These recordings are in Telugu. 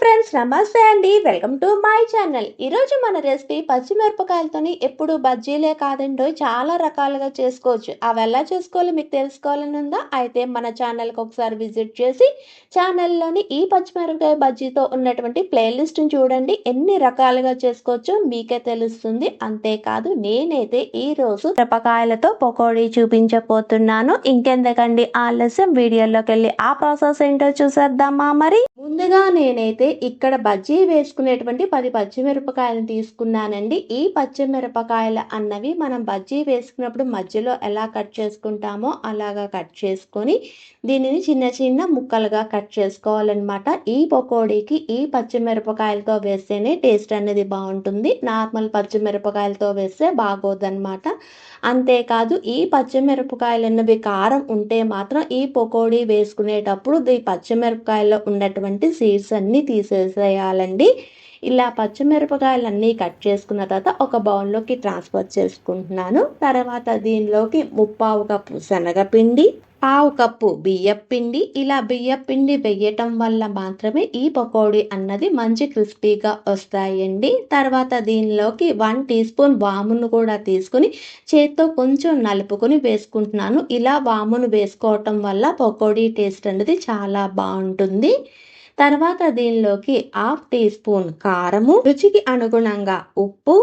ఫ్రెండ్స్ నమస్తే అండి. వెల్కమ్ టు మై ఛానల్ ఈరోజు మన రెసిపీ పచ్చిమిరపకాయలతోని ఎప్పుడు బజ్జీలే కాదండో. చాలా రకాలుగా చేసుకోవచ్చు. అవి ఎలా చేసుకోవాలో మీకు తెలుసుకోవాలని ఉందా? అయితే మన ఛానల్కి ఒకసారి విజిట్ చేసి ఛానల్లోని ఈ పచ్చిమిరపకాయ బజ్జీతో ఉన్నటువంటి ప్లేలిస్ట్ని చూడండి. ఎన్ని రకాలుగా చేసుకోవచ్చో మీకే తెలుస్తుంది. అంతేకాదు నేనైతే ఈ రోజు మిరపకాయలతో పకోడీ చూపించబోతున్నాను. ఇంకెందుకండి? ఆలస్యం. వీడియోలోకి వెళ్ళి ఆ ప్రాసెస్ ఏంటో చూసేద్దామా మరి? ముందుగా నేనైతే ఇక్కడ బజ్జీ వేసుకునేటువంటి పది పచ్చిమిరపకాయలను తీసుకున్నానండి. ఈ పచ్చిమిరపకాయలు అన్నవి మనం బజ్జీ వేసుకున్నప్పుడు మధ్యలో ఎలా కట్ చేసుకుంటామో అలాగా కట్ చేసుకొని దీనిని చిన్న చిన్న ముక్కలుగా కట్ చేసుకోవాలన్నమాట. ఈ పకోడీకి ఈ పచ్చిమిరపకాయలతో వేస్తేనే టేస్ట్ అనేది బాగుంటుంది. నార్మల్ పచ్చిమిరపకాయలతో వేస్తే బాగోదన్నమాట. అంతేకాదు ఈ పచ్చిమిరపకాయలు అన్నవి కారం ఉంటే మాత్రం ఈ పకోడీ వేసుకునేటప్పుడు ఈ పచ్చిమిరపకాయల్లో ఉన్నటువంటి సీడ్స్ అన్నీ తీసేసేయాలండి. ఇలా పచ్చిమిరపకాయలన్నీ కట్ చేసుకున్న తర్వాత ఒక బౌల్లోకి ట్రాన్స్ఫర్ చేసుకుంటున్నాను. తర్వాత దీనిలోకి ముప్పావు కప్పు శనగపిండి పావు కప్పు బియ్యపిండి. ఇలా బియ్యపిండి వేయటం వల్ల మాత్రమే ఈ పకోడీ అన్నది మంచి క్రిస్పీగా వస్తాయండి. తర్వాత దీనిలోకి వన్ టీ స్పూన్ వామును కూడా తీసుకుని చేత్తో కొంచెం నలుపుకొని వేసుకుంటున్నాను. ఇలా వామును వేసుకోవటం వల్ల పకోడీ టేస్ట్ అనేది చాలా బాగుంటుంది. తర్వాత దీనిలోకి హాఫ్ టీ స్పూన్ కారము రుచికి అనుగుణంగా ఉప్పు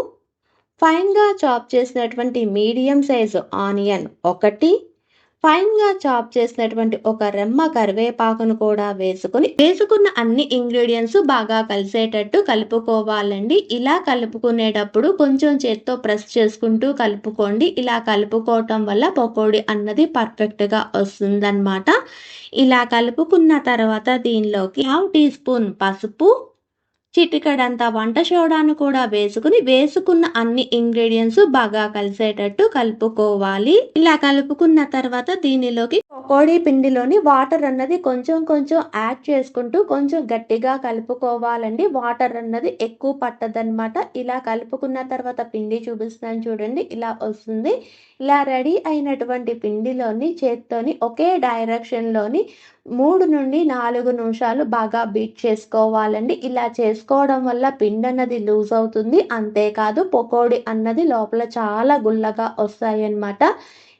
ఫైన్గా చాప్ చేసినటువంటి మీడియం సైజు ఆనియన్ ఒకటి ఫైన్గా చాప్ చేసినటువంటి ఒక రెమ్మ కరివేపాకును కూడా వేసుకుని వేసుకున్న అన్ని ఇంగ్రీడియంట్స్ బాగా కలిసేటట్టు కలుపుకోవాలండి. ఇలా కలుపుకునేటప్పుడు కొంచెం చేత్తో ప్రెస్ చేసుకుంటూ కలుపుకోండి. ఇలా కలుపుకోవటం వల్ల పకోడీ అన్నది పర్ఫెక్ట్గా వస్తుందన్నమాట. ఇలా కలుపుకున్న తర్వాత దీనిలోకి హాఫ్ టీ స్పూన్ పసుపు చిటికడంతా వంట సోడాను కూడా వేసుకుని వేసుకున్న అన్ని ఇంగ్రీడియంట్స్ బాగా కలిసేటట్టు కలుపుకోవాలి. ఇలా కలుపుకున్న తర్వాత దీనిలోకి పకోడీ పిండిలోని వాటర్ అన్నది కొంచెం కొంచెం యాడ్ చేసుకుంటూ కొంచెం గట్టిగా కలుపుకోవాలండి. వాటర్ అన్నది ఎక్కువ పట్టదనమాట ఇలా కలుపుకున్న తర్వాత పిండి చూపిస్తున్నాను చూడండి ఇలా వస్తుంది. ఇలా రెడీ అయినటువంటి పిండిలోని చేత్తోని ఒకే డైరెక్షన్లోని మూడు నుండి నాలుగు నిమిషాలు బాగా బీట్ చేసుకోవాలండి. ఇలా వేసుకోవడం వల్ల పిండి అన్నది లూజ్ అవుతుంది. అంతేకాదు పకోడీ అన్నది లోపల చాలా గుల్లగా వస్తాయి అన్నమాట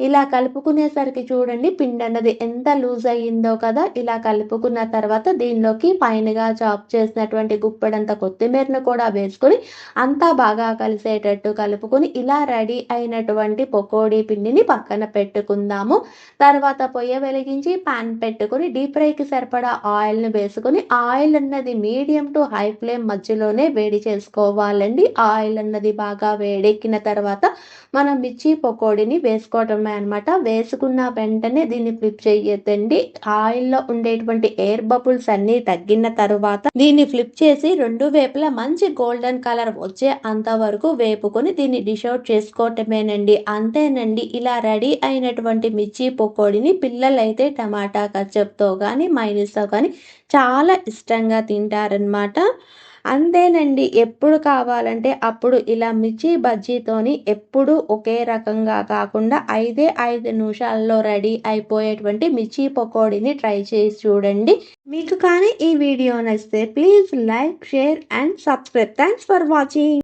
ఇలా కలుపుకునేసరికి చూడండి పిండి అన్నది ఎంత లూజ్ అయ్యిందో కదా. ఇలా కలుపుకున్న తర్వాత దీనిలోకి పైనగా చాప్ చేసినటువంటి గుప్పెడంత కొత్తిమీరను కూడా వేసుకొని అంతా బాగా కలిసేటట్టు కలుపుకొని ఇలా రెడీ అయినటువంటి పకోడీ పిండిని పక్కన పెట్టుకుందాము. తర్వాత పొయ్య వెలిగించి పాన్ పెట్టుకుని డీప్ ఫ్రైకి సరిపడా ఆయిల్ని వేసుకొని ఆయిల్ అన్నది మీడియం టు హై ఫ్లేమ్ మధ్యలోనే వేడి చేసుకోవాలండి. ఆయిల్ అన్నది బాగా వేడెక్కిన తర్వాత మనం మిర్చి పకోడీని వేసుకోవటమే అనమాట వేసుకున్న వెంటనే దీన్ని ఫ్లిప్ చేయొద్దండి. ఆయిల్లో ఉండేటువంటి ఎయిర్ బబుల్స్ అన్ని తగ్గిన తర్వాత దీన్ని ఫ్లిప్ చేసి రెండు వేపులా మంచి గోల్డెన్ కలర్ వచ్చే అంతవరకు వేపుకొని దీన్ని డిష్ అవుట్ చేసుకోవటమేనండి. అంతేనండి. ఇలా రెడీ అయినటువంటి మిర్చి పకోడీని పిల్లలైతే టమాటా కచ్చప్తో కానీ మైనస్తో కానీ చాలా ఇష్టంగా తింటారనమాట అంతేనండి. ఎప్పుడు కావాలంటే అప్పుడు ఇలా మిర్చి బజ్జీతోని ఎప్పుడు ఒకే రకంగా కాకుండా ఐదే ఐదు నిమిషాల్లో రెడీ అయిపోయేటువంటి మిర్చి పకోడీని ట్రై చేసి చూడండి. మీకు కానీ ఈ వీడియో నచ్చితే please like share and subscribe. Thanks for watching.